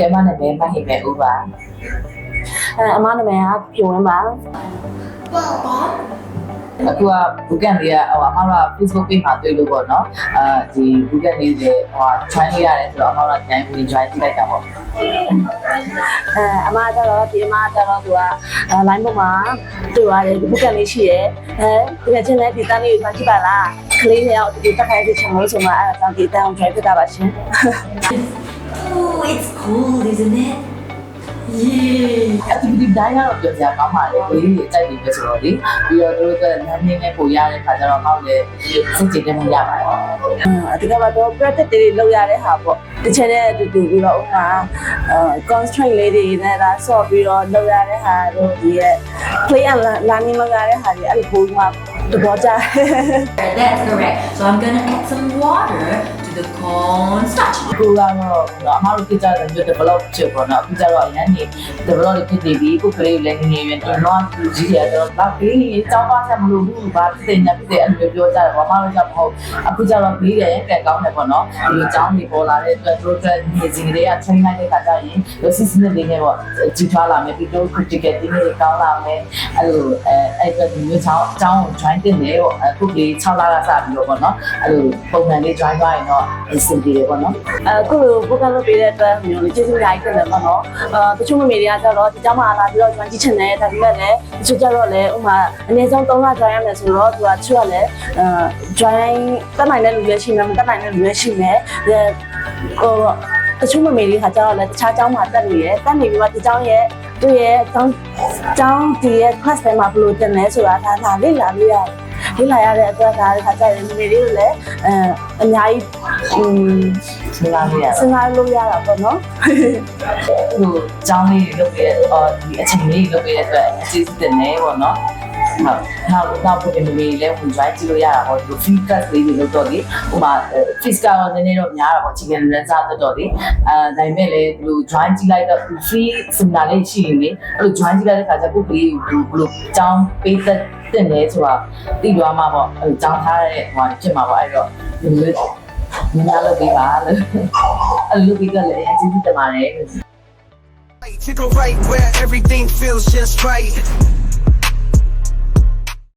ကဲမနဲ့ပဲမဟိမဲ့ဦးပါအဲအမနာမည်ကပြုံးဝင်းပါအခုကဘူကန်လေးကဟိုအမေက Facebook page မှာတွေ့လို့ပေါ့နော်အာဒီဘူကန်လေးတွေဟို join လေးရတယ်ဆိုတော့အမေကတိုင်းဝင် join ကြည့်လိုက်တာပေါ့အဲအမကျတော့ဒီအမကျတော့သူကအဲ line ပေါ်မှာတွေ့ရတယ်ဒီဘုတ်ကလေးရှိရဲအဲဒီကချင်းလည်းဒီတန်းလေးကိုမှကြည့်ပါလားကလေးတွေအောင်ဒီတက်ခိုင်းစီချင်လို့ဆိုမှအဲဒါဒီတန်းကို try ဖြစ်တာပါရှင် Oh, it's cool, isn't it? Yeah. activity တိုင်းကတော့ပြောပြကောင်းပါလေကိုကြီးတွေတိုက်နေပဲဆိုတော့လေပြီးတော့တို့ကလမ်းနေနဲ့ပို့ရတဲ့ခါကျတော့မောက်လေစိတ်ကြည်တဲ့မှုရပါတယ်အဒီကတော့ practice တွေလုပ်ရတဲ့ဟာပေါ့တစ်ချက်နဲ့အတူတူပြီးတော့ဥပမာအဲ constraint လေးတွေနဲ့ဒါဆော့ပြီးတော့လုပ်ရတဲ့ဟာတို့ဒီရဲ့ play and learning လုပ်ရတဲ့ဟာတွေအဲ့ဒီပုံမှာသဘောကျ That's correct. So I'm gonna add some water to the cornstarch. ခုကတော့အမားတို့ပြကြတယ်မျိုး develop ဖြစ်ပေါ့နော်အခုကျတော့အရင်နေ develop ဖြစ်နေပြီခုကလေးလည်းငငယ်ရွယ်တင်တော့သူကြီးရတော့တော့ကလေးတောင်းပါချက်မလို့ဘူးဘာဖြစ်နေဖြစ်တယ်အဲ့လိုပြောကြတယ်ဘာမှမကြောက်မဟုတ်အခုကျတော့ပြီးတယ်ကဲကောင်းတယ်ပေါ့နော်ဒီလိုကျောင်းတွေပေါ်လာတဲ့အတွက်တို့အတွက်နေစီတွေက train လိုက်တဲ့ခါကျရင်လို့စစ်စစ်နေနေပေါ့ကြီးထွားလာမယ်ပြီးတော့ critical တင်းတွေကောင်းလာမယ်အဲ့လိုအဲအဲ့အတွက်ဒီမျိုးကျောင်းကျောင်းကို join တင်တယ်ပေါ့အခုကလေး6လကစပြီးတော့ပေါ့နော်အဲ့လိုပုံမှန်လေး join သွားရင်တော့အဆင်ပြေတယ်ပေါ့နော်အခုလိုပို့ကလုပ်ပေးတဲ့အတွက်မျိုးလေးကျေးဇူးအများကြီးတင်တယ်ပေါ့နော်အဲတချို့မမေတွေကကျတော့ဒီကြောင်မှလာပြီးတော့ join ကြည့်ချင်တယ်ဒါပေမဲ့လည်းတချို့ကျတော့လည်းဥမာအနည်းဆုံး3လ join ရမယ်ဆိုတော့သူကချို့ကလည်းအဲ join တက်နိုင်တဲ့လူလည်းရှိမယ်မတက်နိုင်တဲ့လူလည်းရှိမယ်ဟိုတချို့မမေတွေကကျတော့လည်းတခြားကြောင်မှတက်နေတယ်တက်နေပြီးတော့ဒီကြောင်ရဲ့သူရဲ့ကျောင်းကျောင်းဒီရဲ့ class ထဲမှာဘယ်လိုတင်လဲဆိုတာဒါဒါလေ့လာလို့ရတယ် လေ့လာရတဲ့အတွက်ဒါခါကျရင်မမေတွေကိုလည်းအဲအများကြီးอืมစဉ်းစားလို့ရတယ်စဉ်းစားလို့ရတာပေါ့နော်ဟိုကျောင်းလေးတွေလုပ်ပြီးတော့ဒီအချိန်လေးလုပ်ပြီးတဲ့အတွက်အစီအစဉ်နေပေါ့နော် ဟုတ်နောက်နောက်ပုံတွေလည်းဝင် join ကြည့်လို့ရတာပေါ့ဒီ free class လေးတွေလုပ်တော့လေဟိုမှာ fees ကတော့နည်းနည်းတော့များတာပေါ့ chicken ransom တော့တော့လေအဲဒါပေမဲ့လည်းဒီလို join ကြည့်လိုက်တော့ free seminar လေးရှိရင်လေအဲ့လို join ကြည့်လိုက်တဲ့ခါကျကိုကလေးကိုဘယ်လိုကျောင်းပေးသက်တင်လဲဆိုတာသိသွားမှာပေါ့အဲ့ကျောင်းထားတဲ့ဟိုဖြစ်မှာပေါ့အဲ့တော့ဒီလိုမများလုပ်ပေးပါလို့အဲ့လိုပြီးတော့လည်းအကြည့်တင်ပါတယ် To go right where everything feels just right.